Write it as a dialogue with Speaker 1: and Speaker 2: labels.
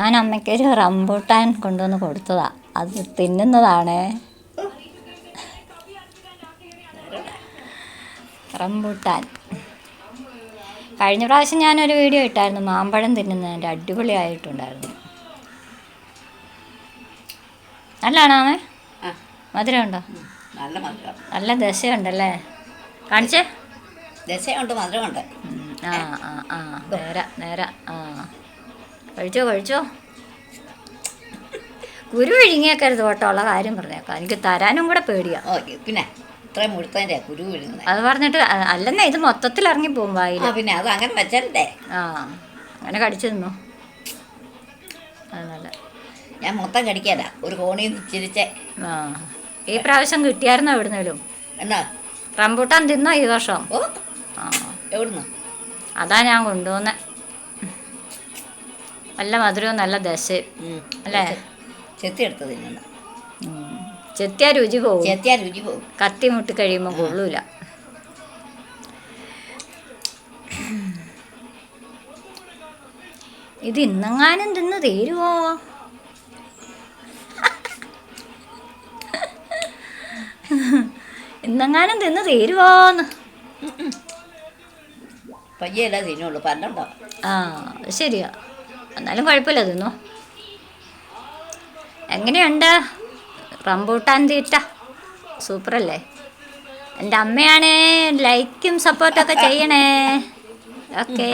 Speaker 1: ഞാൻ അമ്മയ്ക്കൊരു റംബൂട്ടാൻ കൊണ്ടുവന്ന് കൊടുത്തതാ. അത് തിന്നുന്നതാണ്. റംബൂട്ടാൻ. കഴിഞ്ഞ പ്രാവശ്യം ഞാനൊരു വീഡിയോ ഇട്ടായിരുന്നു. മാമ്പഴം തിന്നുന്നതിന്റെ അടിപൊളിയായിട്ടുണ്ടായിരുന്നു. നല്ലതാണോ അമ്മേ
Speaker 2: ആ.
Speaker 1: മധുരമുണ്ടോ?
Speaker 2: നല്ല മധുരം.
Speaker 1: നല്ല ദശയുണ്ടല്ലേ? കാണിച്ചേ?
Speaker 2: ദശയുണ്ട് മധുരമുണ്ട്.
Speaker 1: ആ ആ ആ. നേര നേര. ആ. കഴിച്ചോ കഴിച്ചോ? കുരു വിഴുങ്ങിയേക്കരുത് കേട്ടോ ഉള്ള കാര്യം പറഞ്ഞേക്കാം. എനിക്ക് തരാനും കൂടെ പേടിയാ.
Speaker 2: ഓക്കെ പിന്നെ ഇത്രയും മുഴുത്തതിന്റെ കുരു വിഴുങ്ങുന്നത്
Speaker 1: അത് പറഞ്ഞിട്ട് അല്ലെന്നേ ഇത് മൊത്തത്തിൽ ഇറങ്ങി പോകും വായിൽ.
Speaker 2: പിന്നെ അത് അങ്ങനെ വെച്ചല്ലേ?
Speaker 1: ആ അങ്ങനെ കടിച്ചു തിന്നു. അത് നല്ല.
Speaker 2: ഞാൻ മൊത്തം കടിക്കാല ഒരു കോണിയിൽ നിന്ന് ചിരിച്ചേ.
Speaker 1: ആ ഈ പ്രാവശ്യം കിട്ടിയായിരുന്നോ എവിടുന്നേലും?
Speaker 2: എന്നാ?
Speaker 1: റംബൂട്ടാൻ തിന്നോ ഈ വർഷം?
Speaker 2: ഓ
Speaker 1: ആ.
Speaker 2: എവിടുന്ന്?
Speaker 1: അതാ ഞാൻ കൊണ്ടുവന്നെ. നല്ല മധുരവും നല്ല ദശയും
Speaker 2: ഉം.
Speaker 1: അല്ലേ?
Speaker 2: ചെത്തി എടുത്തത് തിന്നണ്ട.
Speaker 1: ചെത്തിയ രുചി പോകും.
Speaker 2: ചെത്തിയാ രുചി പോകും.
Speaker 1: കത്തി മുട്ടി കഴിയുമ്പോൾ കൊള്ളൂല. ഇത് ഇന്നെങ്ങാനും തിന്ന് തീരുവോ? ഇന്നെങ്ങാനും തിന്ന് തീരുവോന്ന്.
Speaker 2: പയ്യല്ല തിന്നുള്ളൂ. പല്ലുണ്ടോ
Speaker 1: ആ ശരിയാ. എന്നാലും കുഴപ്പമില്ല തിന്നു. എങ്ങനെയുണ്ട്? റംബൂട്ടാൻ തീറ്റ. സൂപ്പറല്ലേ? എന്റെ അമ്മയാണേ ലൈക്കും സപ്പോർട്ടൊക്കെ ചെയ്യണേ. ഓക്കേ.